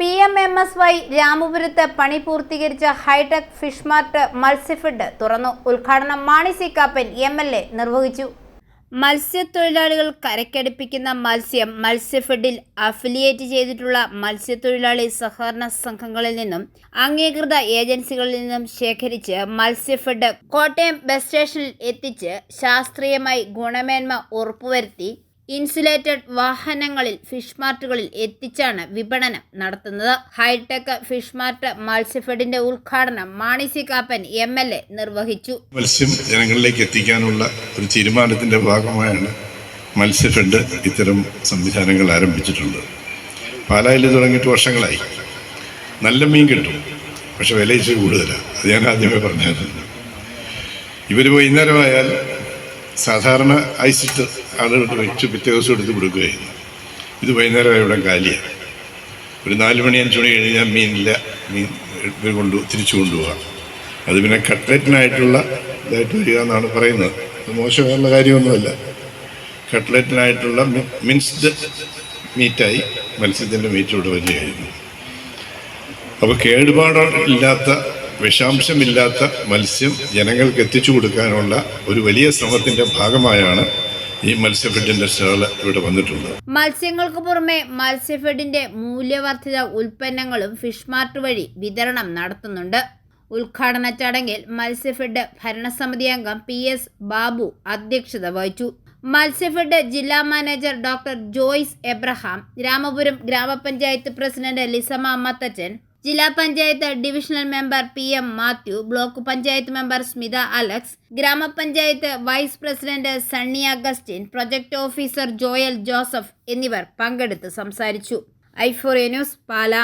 P M M S Y രാമപുരത്ത് പണി പൂർത്തീകരിച്ച hi tech fish mart Matsyafed തുറന്നു. ഉദ്ഘാടനം Mani C Kappan M L A നിർവഹിച്ചു. മത്സ്യത്തൊഴിലാളികൾ കരക്കടുപ്പിക്കുന്ന മത്സ്യം മത്സ്യഫെഡിൽ അഫിലിയേറ്റ് ചെയ്തിട്ടുള്ള മത്സ്യത്തൊഴിലാളി സഹകരണ സംഘങ്ങളിൽ നിന്നും അംഗീകൃത ഏജൻസികളിൽ നിന്നും ശേഖരിച്ച് മത്സ്യഫെഡ് കോട്ടയം ബസ് സ്റ്റേഷനിൽ എത്തിച്ച് ശാസ്ത്രീയമായി ഗുണമേന്മ ഉറപ്പുവരുത്തി ഇൻസുലേറ്റഡ് വാഹനങ്ങളിൽ ഫിഷ് മാർട്ടുകളിൽ എത്തിച്ചാണ് വിപണനം നടത്തുന്നത്. ഹൈടെക് ഫിഷ് മാർട്ട് മത്സ്യഫെഡിന്റെ ഉദ്ഘാടനം Mani C Kappan M L A നിർവഹിച്ചു. മത്സ്യം ജനങ്ങളിലേക്ക് എത്തിക്കാനുള്ള ഒരു തീരുമാനത്തിന്റെ ഭാഗമായാണ് മത്സ്യഫെഡ് ഇത്തരം സംവിധാനങ്ങൾ ആരംഭിച്ചിട്ടുള്ളത്. പാലായിൽ തുടങ്ങിയിട്ട് വർഷങ്ങളായി. നല്ല മീൻ കിട്ടും പക്ഷെ വില ഇച്ചിരി കൂടുതലാണ്. അത് ഞാൻ ആദ്യമേ പറഞ്ഞായിരുന്നു. ഇവർ വൈകുന്നേരമായാൽ സാധാരണ ഐസിട്ട് ആളുകളുടെ വെച്ച് പിറ്റേ ദിവസം എടുത്ത് കൊടുക്കുകയായിരുന്നു. ഇത് വൈകുന്നേരം ഇവിടെ കാലിയാണ്. ഒരു നാല് മണി അഞ്ച് മണി കഴിഞ്ഞാൽ മീനില്ല മീൻ കൊണ്ട് തിരിച്ചു കൊണ്ടുപോകാം. അത് പിന്നെ കട്ട്ലറ്റിനായിട്ടുള്ള ഇതായിട്ട് വരിക എന്നാണ് പറയുന്നത്. മോശമായുള്ള കാര്യമൊന്നുമല്ല. കട്ട്ലറ്റിനായിട്ടുള്ള മിൻസ്ഡ് മീറ്റായി മത്സ്യത്തിന്റെ മീറ്റ് ഇവിടെ വരികയായിരുന്നു. അപ്പോൾ കേടുപാടില്ലാത്ത വിഷാംശമില്ലാത്ത മത്സ്യം ജനങ്ങൾക്ക് എത്തിച്ചു കൊടുക്കാനുള്ള ഒരു വലിയ ശ്രമത്തിന്റെ ഭാഗമായാണ് ഈ മത്സ്യഫെഡിന്റെ സ്റ്റാൾ ഇവിടെ വന്നിട്ടുള്ളത്. മത്സ്യങ്ങൾക്ക് പുറമെ മത്സ്യഫെഡിന്റെ മൂല്യവർദ്ധിത ഉൽപ്പന്നങ്ങളും ഫിഷ് മാർട്ട് വഴി വിതരണം നടത്തുന്നുണ്ട്. ഉദ്ഘാടന ചടങ്ങിൽ മത്സ്യഫെഡ് ഭരണസമിതി അംഗം പി എസ് ബാബു അധ്യക്ഷത വഹിച്ചു. മത്സ്യഫെഡ് ജില്ലാ മാനേജർ ഡോക്ടർ ജോയ്സ് എബ്രഹാം രാമപുരം ഗ്രാമപഞ്ചായത്ത് പ്രസിഡന്റ് ലിസമ അമ്മത്തച്ചൻ ജില്ലാ panchayat divisional member P M Mathew block panchayat member Smitha Alex ഗ്രാമപഞ്ചായത്ത് vice president Sunny Augustine project officer Joel Joseph എന്നിവർ പങ്കെടുത്ത് സംസാരിച്ചു. ഐഫോറിയ ന്യൂസ് പാല.